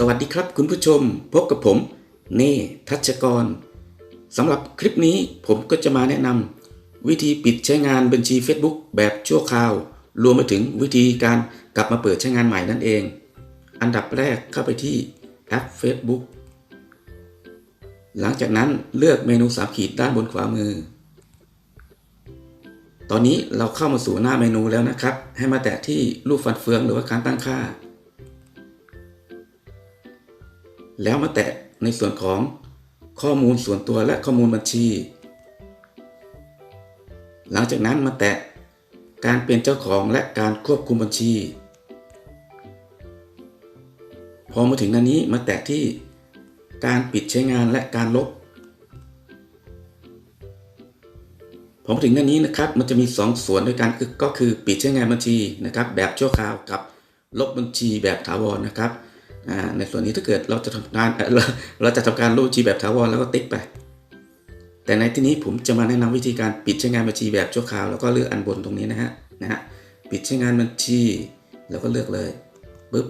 สวัสดีครับคุณผู้ชมพบกับผมเน่ทัชกรสำหรับคลิปนี้ผมก็จะมาแนะนำวิธีปิดใช้งานบัญชี Facebook แบบชั่วคราว รวมไปถึงวิธีการกลับมาเปิดใช้งานใหม่นั่นเอง อันดับแรกเข้าไปที่แอป Facebook หลังจากนั้นเลือกเมนูสามขีดด้านบนขวามือ ตอนนี้เราเข้ามาสู่หน้าเมนูแล้วนะครับ ให้มาแตะที่รูปฟันเฟืองหรือว่าการตั้งค่า แล้วมาแตะในส่วนของข้อมูลส่วนตัวและข้อมูลบัญชี หลังจากนั้นมาแตะการเป็นเจ้าของและการควบคุมบัญชี พอมาถึงน้านี้มาแตะที่การปิดใช้งานและการลบ พอมาถึงน้านี้นะครับมันจะมี2ส่วนด้วยกันก็คือปิดใช้งานบัญชีนะครับ แบบชั่วคราวกับลบบัญชีแบบถาวรนะครับ ในส่วนนี้ถ้าเกิดเราจะทำงานเราเราจะทำการลบบัญชีแบบถาวรแล้วก็ติ๊กไป แต่ในที่นี้ผมจะมาแนะนำวิธีการปิดใช้งานบัญชีแบบชั่วคราวแล้วก็เลือกอันบนตรงนี้นะฮะนะฮะปิดใช้งานบัญชีแล้วก็เลือกเลยปึ๊บ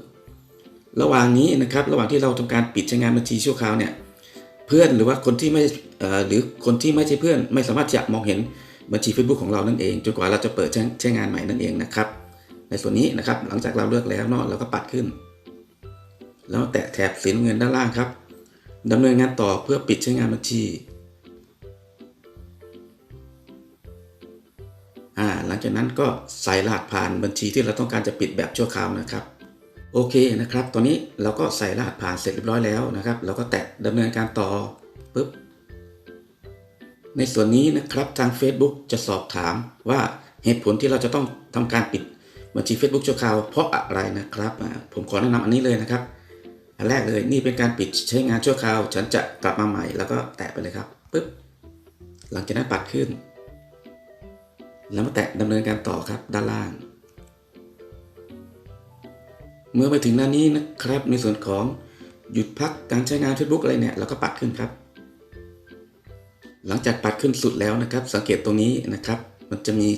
ระหว่างนี้นะครับระหว่างที่เราทำการปิดใช้งานบัญชีชั่วคราวเนี่ยเพื่อนหรือว่าคนที่ไม่เอ่อหรือคนที่ไม่ใช่เพื่อนไม่สามารถจะมองเห็นบัญชี Facebook ของเรานั่นเองจนกว่าเราจะเปิดใช้ใช้งานใหม่นั่นเองนะครับในส่วนนี้นะครับหลังจากเราเลือกแล้วเนาะเราก็ปัดขึ้น แล้วแตะแถบสีน้ำเงินด้านล่างครับดำเนินงานต่อเพื่อปิดใช้งานบัญชีอ่าหลังจากนั้นก็ใส่รหัสผ่านบัญชีที่เราต้องการจะปิดแบบชั่วคราวนะครับ โอเคนะครับ ตอนนี้เราก็ใส่รหัสผ่านเสร็จเรียบร้อยแล้วนะครับ เราก็แตะดำเนินการต่อปุ๊บ ในส่วนนี้นะครับทาง Facebook จะสอบถามว่าเหตุผลที่เราจะต้องทำการปิดบัญชี Facebook ชั่วคราวเพราะอะไรนะครับ ผมขอแนะนำอันนี้เลยนะครับ อันแรกเลยนี่เป็นการปิดใช้งานชั่วคราว ฉันจะกลับมาใหม่แล้วก็แตะไปเลยครับปุ๊บหลังจากนั้นปัดขึ้น แล้วมาแตะดำเนินการต่อครับด้านล่าง เมื่อไปถึงหน้านี้นะครับในส่วนของหยุดพักการใช้งาน Facebook อะไรเนี่ยเราก็ปัดขึ้นครับ หลังจากปัดขึ้นสุดแล้วนะครับ สังเกตตรงนี้นะครับ มันจะมี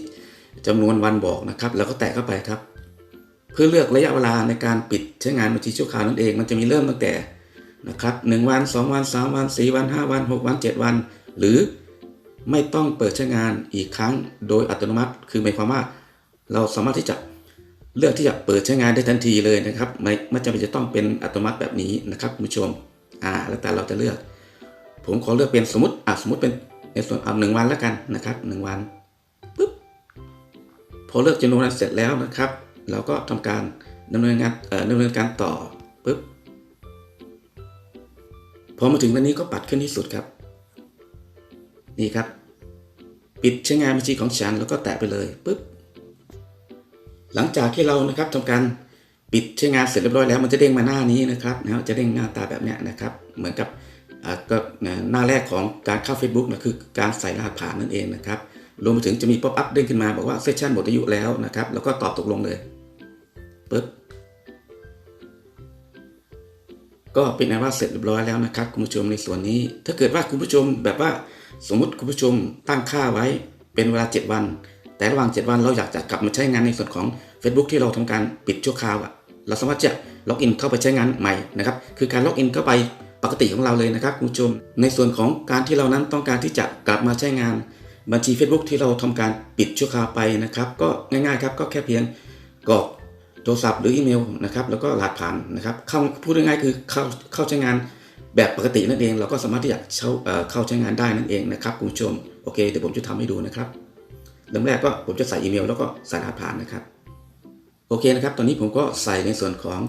จำนวนวันบอกนะครับ แล้วก็แตะเข้าไปครับ เพื่อเลือกระยะเวลาในการปิดใช้งานบัญชีชั่วคราวนั่นเอง มันจะมีเริ่มตั้งแต่นะครับ1วัน 2 วัน 3 วัน 4 วัน 5 วัน 6 วัน 7 วัน หรือไม่ต้องเปิดใช้งานอีกครั้งโดยอัตโนมัติ คือหมายความว่า เราสามารถที่จะเลือกที่จะเปิดใช้งานได้ทันทีเลยนะครับ ไม่ไม่จำเป็นจะต้องเป็นอัตโนมัติแบบนี้นะครับคุณผู้ชมอ่าแล้วแต่เราจะเลือก ผมขอเลือกเป็นสมมติอะสมมติเป็นในส่วนเอาหนึ่งวันแล้วกันนะครับหนึ่งวันปุ๊บพอเลือกจำนวนวันเสร็จแล้วนะครับ เราก็ทำการดำเนินงานดำเนินการต่อปุ๊บพอมาถึงตรงนี้ก็ปัดขึ้นที่สุดครับ นี่ครับ ปิดใช้งานบัญชีของฉันแล้วก็แตะไปเลยปุ๊บหลังจากที่เรานะครับทำการปิดใช้งานเสร็จเรียบร้อยแล้ว มันจะเด้งมาหน้านี้นะครับนะจะเด้งหน้าตาแบบนี้นะครับ เหมือนกับก็หน้าแรกของการเข้า Facebook นะคือการใส่รหัสผ่านนั่นเองนะครับรวมไปถึงจะมีป๊อปอัพเด้งขึ้นมาบอกว่าเซสชันหมดอายุแล้วนะครับ แล้วก็ตอบตกลงเลย ปุ๊บก็เป็นอันว่าเสร็จเรียบร้อยแล้วนะครับคุณผู้ชมในส่วนนี้ ถ้าเกิดว่าคุณผู้ชมแบบว่าสมมุติคุณผู้ชมตั้งค่าไว้เป็นเวลา 7 วัน แต่ระหว่าง 7 วันเราอยากจะกลับมาใช้งานในส่วนของ Facebook ที่เราทำการปิดชั่วคราวอะเราสามารถจะล็อกอินเข้าไปใช้งานใหม่นะครับคือการล็อกอินเข้าไปปกติของเราเลยนะครับคุณผู้ชม ในส่วนของการที่เรานั้นต้องการที่จะกลับมาใช้งานบัญชี Facebook ที่เราทำการปิดชั่วคราวไปนะครับก็ง่ายๆครับก็แค่เพียงกรอก โทรศัพท์หรืออีเมลนะครับแล้วก็รหัสผ่านนะครับเข้าพูดง่ายๆคือเข้าเข้าใช้งานแบบปกตินั่นเอง เราก็สามารถที่จะเข้าเข้าใช้งานได้นั่นเองนะครับคุณผู้ชมโอเคเดี๋ยวผมจะทำให้ดูนะครับเริ่มแรกก็ผมจะใส่อีเมลแล้วก็ใส่รหัสผ่านนะครับโอเคนะครับ ตอนนี้ผมก็ใส่ในส่วนของ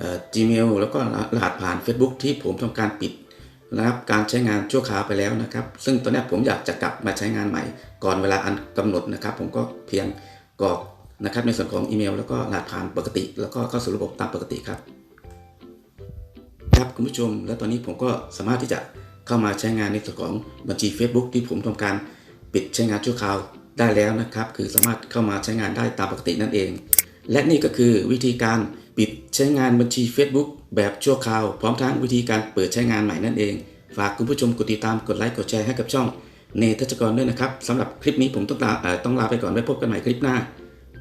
อ Gmail แล้วก็รหัสผ่าน Facebook ที่ผมทำการปิดนะครับการใช้งานชั่วคราวไปแล้วนะครับ ซึ่งตอนนี้ผมอยากจะกลับมาใช้งานใหม่ ก่อนเวลาอันกำหนดนะครับ ผมก็เพียงกรอก นะครับในส่วนของอีเมล แล้วก็รหัสผ่านปกติ แล้วก็เข้าสู่ระบบตามปกติครับ ครับคุณผู้ชม แล้วตอนนี้ผมก็สามารถที่จะเข้ามาใช้งานในส่วนของบัญชี Facebook ที่ผมทำการปิดใช้งานชั่วคราวได้แล้วนะครับ คือสามารถเข้ามาใช้งานได้ตามปกตินั่นเอง และนี่ก็คือวิธีการปิดใช้งานบัญชี Facebook แบบชั่วคราว พร้อมทั้งวิธีการเปิดใช้งานใหม่นั่นเอง ฝากคุณผู้ชมกดติดตามกดไลค์กดแชร์ให้กับช่องเนทัชกรด้วยนะครับสำหรับคลิปนี้ผมต้องลาต้องลาไปก่อนไว้พบกันใหม่คลิปหน้า